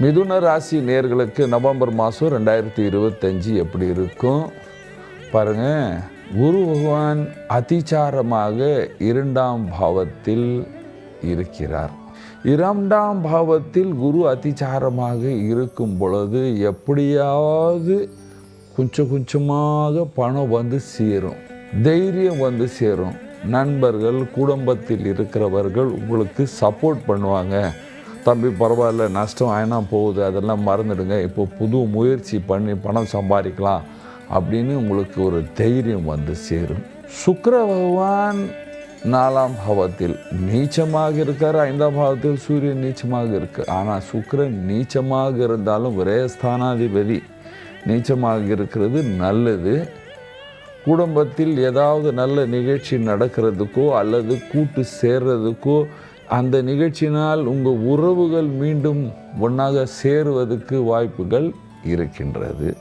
மிதுன ராசி நேர்களுக்கு நவம்பர் மாதம் ரெண்டாயிரத்தி இருபத்தஞ்சி எப்படி இருக்கும்? பாருங்க. குரு பகவான் அதிச்சாரமாக இரண்டாம் பாவத்தில் இருக்கிறார். இரண்டாம் பாவத்தில் குரு அதிசாரமாக இருக்கும் பொழுது எப்படியாவது கொஞ்சம் கொஞ்சமாக பணம் வந்து சேரும் தைரியம் வந்து சேரும். நண்பர்கள் குடும்பத்தில் இருக்கிறவர்கள் உங்களுக்கு சப்போர்ட் பண்ணுவாங்க. தம்பி பரவாயில்ல நஷ்டம் ஆயினா போகுது அதெல்லாம் மறந்துடுங்க. இப்போ புது முயற்சி பண்ணி பணம் சம்பாதிக்கலாம் அப்படின்னு உங்களுக்கு ஒரு தைரியம் வந்து சேரும். சுக்கர பகவான் நாலாம் பாவத்தில் நீச்சமாக இருக்கார் ஐந்தாம் பாவத்தில் சூரியன் நீச்சமாக இருக்கு. ஆனால் சுக்கரன் நீச்சமாக இருந்தாலும் ஒரே ஸ்தானாதிபதி நீச்சமாக இருக்கிறது நல்லது. குடும்பத்தில் ஏதாவது நல்ல நிகழ்ச்சி நடக்கிறதுக்கோ அல்லது கூட்டு சேர்றதுக்கோ அந்த நிகழ்ச்சியினால் உங்கள் உறவுகள் மீண்டும் ஒன்றாக சேருவதற்கு வாய்ப்புகள் இருக்கின்றது.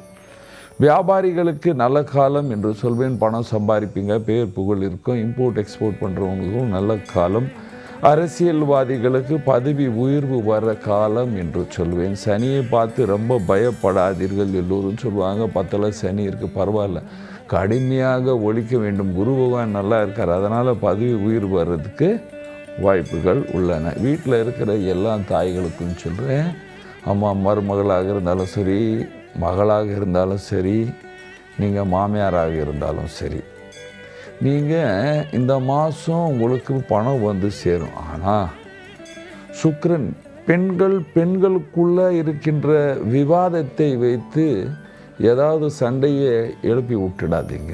வியாபாரிகளுக்கு நல்ல காலம் என்று சொல்வேன். பணம் சம்பாதிப்பீங்க பேர் புகழ் இருக்கும் இம்போர்ட் எக்ஸ்போர்ட் பண்ணுறவங்களுக்கும் நல்ல காலம். அரசியல்வாதிகளுக்கு பதவி உயர்வு வர காலம் என்று சொல்வேன். சனியை பார்த்து ரொம்ப பயப்படாதீர்கள் எல்லோரும் சொல்லுவாங்க. பத்தில் சனி இருக்குது பரவாயில்ல. கடுமையாக ஒழிக்க வேண்டும். குரு பகவான் நல்லா இருக்கார். அதனால் பதவி உயிர் வர்றதுக்கு வாய்ப்புகள் உள்ளன. வீட்டில் இருக்கிற எல்லா தாய்களுக்கும் சொல்கிறேன் அம்மா மருமகளாக இருந்தாலும் சரி மகளாக இருந்தாலும் சரி நீங்கள் மாமியாராக இருந்தாலும் சரி நீங்கள் இந்த மாதம் உங்களுக்கு பணம் வந்து சேரும். ஆனால் சுக்ரன் பெண்கள் பெண்களுக்குள்ளே இருக்கின்ற விவாதத்தை வைத்து ஏதாவது சண்டையை எழுப்பி விட்டுடாதீங்க.